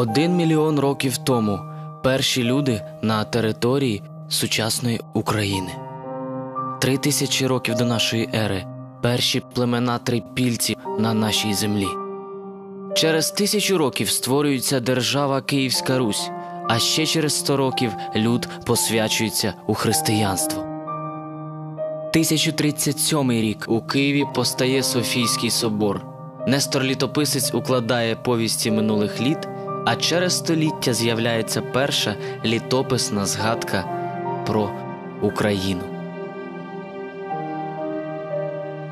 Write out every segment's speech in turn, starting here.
Один мільйон років тому перші люди на території сучасної України. Три тисячі років до нашої ери перші племена трипільців на нашій землі. Через тисячу років створюється держава Київська Русь, а ще через сто років люд посвячується у християнство. 1037 рік у Києві постає Софійський собор. Нестор Літописець укладає повісті минулих літ, а через століття з'являється перша літописна згадка про Україну.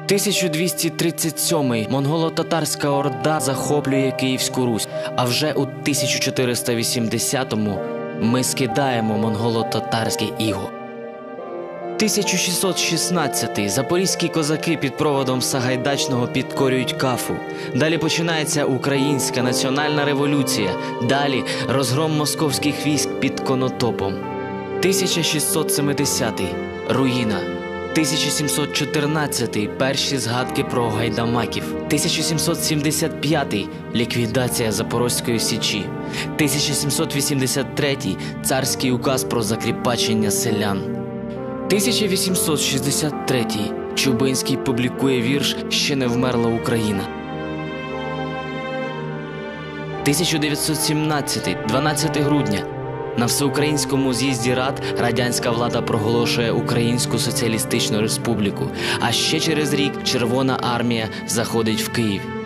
1237 монголо-татарська орда захоплює Київську Русь, а вже у 1480-му ми скидаємо монголо-татарське іго. 1616 запорізькі козаки під проводом Сагайдачного підкорюють кафу. Далі починається українська національна революція. Далі розгром московських військ під Конотопом. 1670 руїна. 1714 перші згадки про гайдамаків, 1775 ліквідація Запорозької січі, 1783 царський указ про закріпачення селян. 1863 Чубинський публікує вірш Ще не вмерла Україна. 1917 12 грудня на всеукраїнському з'їзді рад радянська влада проголошує Українську Соціалістичну Республіку. А ще через рік Червона армія заходить в Київ.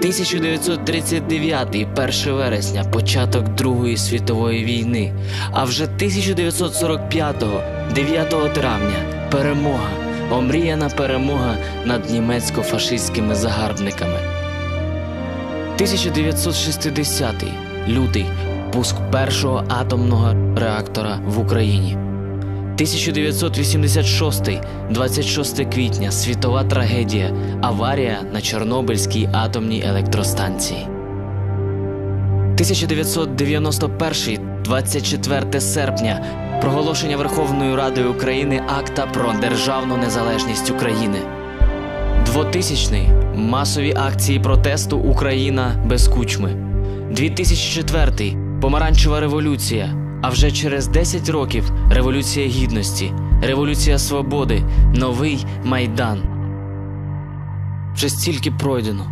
1939 1 вересня, початок Другої світової війни. А вже 1945 9 травня перемога, омріяна перемога над німецько-фашистськими загарбниками. 1960 лютий пуск першого атомного реактора в Україні. 1986, 26 квітня світова трагедія, аварія на Чорнобильській атомній електростанції. 1991, 24 серпня проголошення Верховною Радою України акта про державну незалежність України. 2000 масові акції протесту Україна без кучми. 2004 Помаранчева революція. А вже через 10 років Революція Гідності, Революція Свободи, Новий Майдан. Вже стільки пройдено,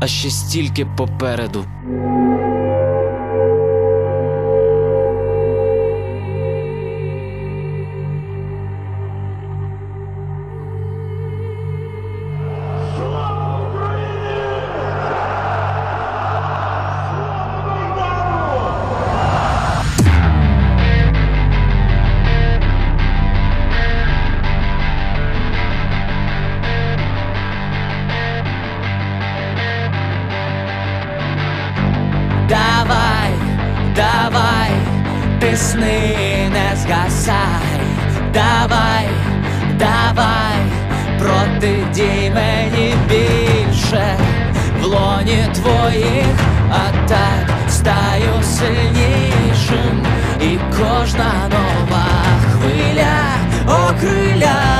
а ще стільки попереду. Давай, давай, тисни, не згасай, давай, давай, протидій мені більше в лоні твоїх атак стаю сильнішим, і кожна нова хвиля окриляє.